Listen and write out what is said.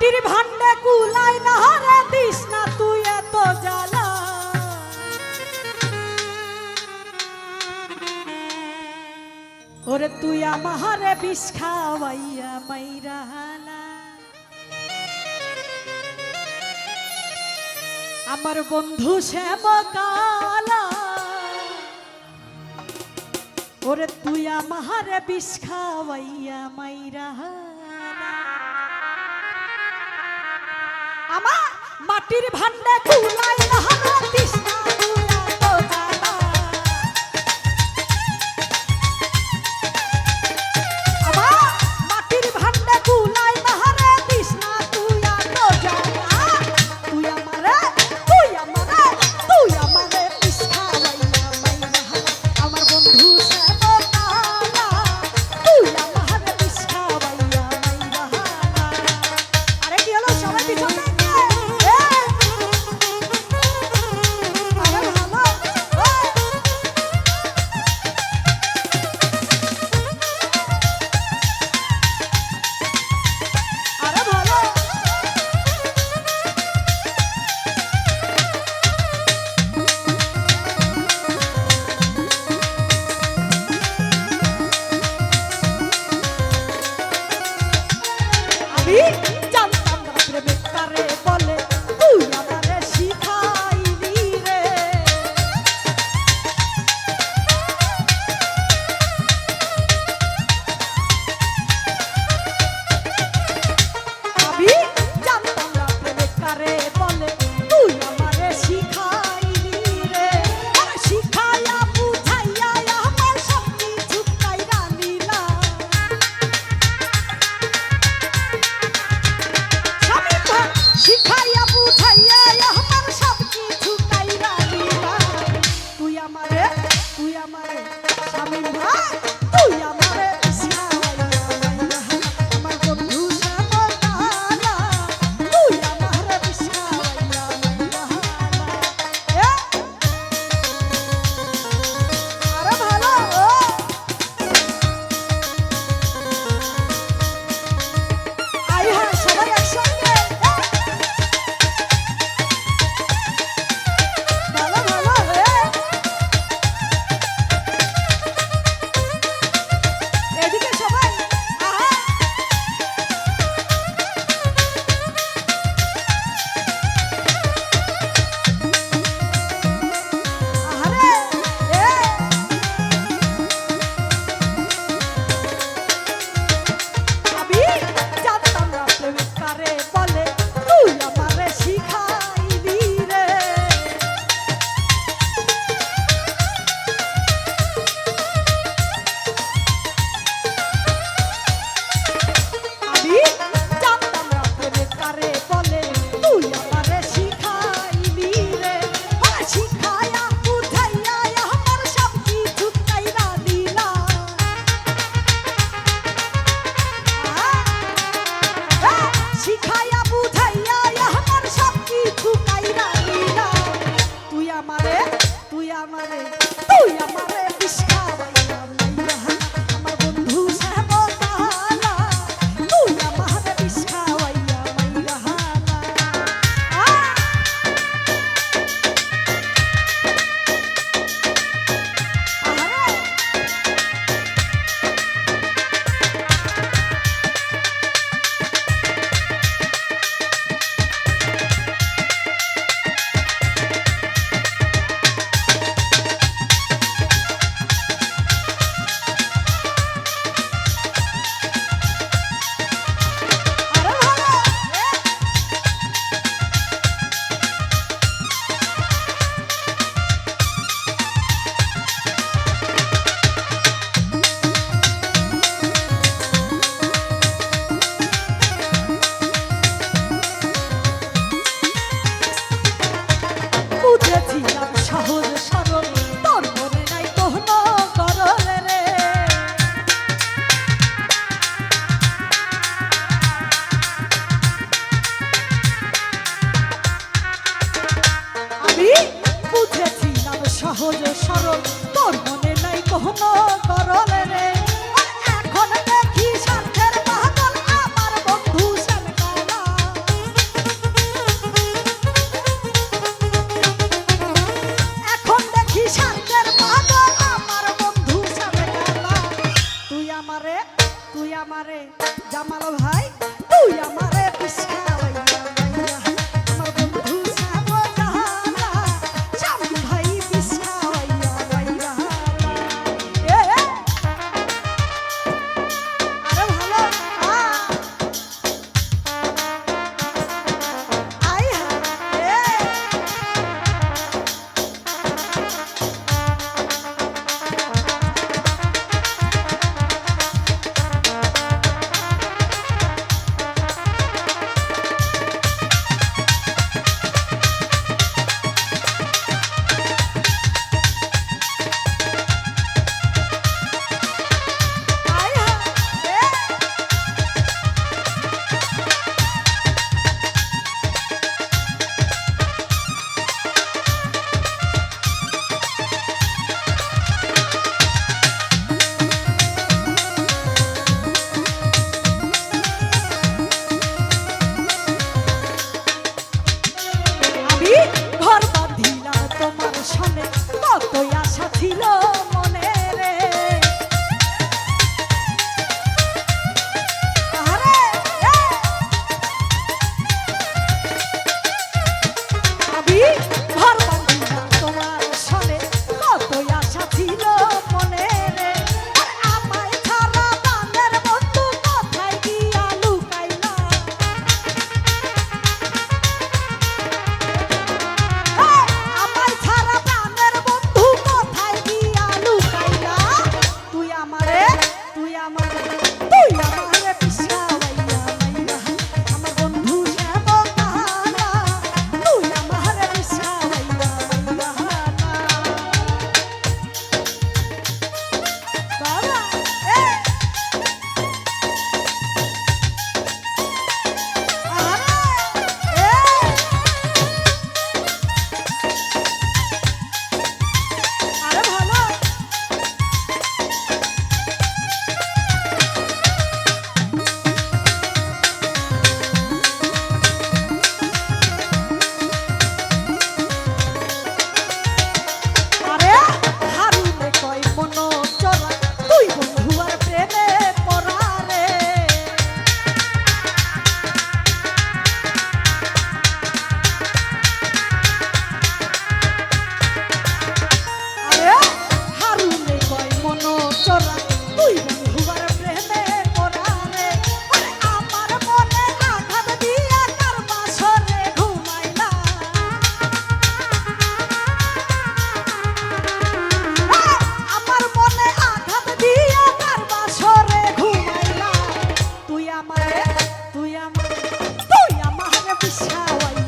মাটির ভান্ডে কুলাই না রে দিস না তুই এত জ্বালা। ওরে তুই আমারে বিষ খাওয়াইয়া মাইরা আমার বন্ধু শ্যামকালা ওরে তুই আমারে বিষ খাওয়াইয়া মাইরা। আমার মাটির ভান্ডে কুলাই না সহজ সরল তোর মনে নাই কখনো তুই আমার তুই আমার বিশাওয়াই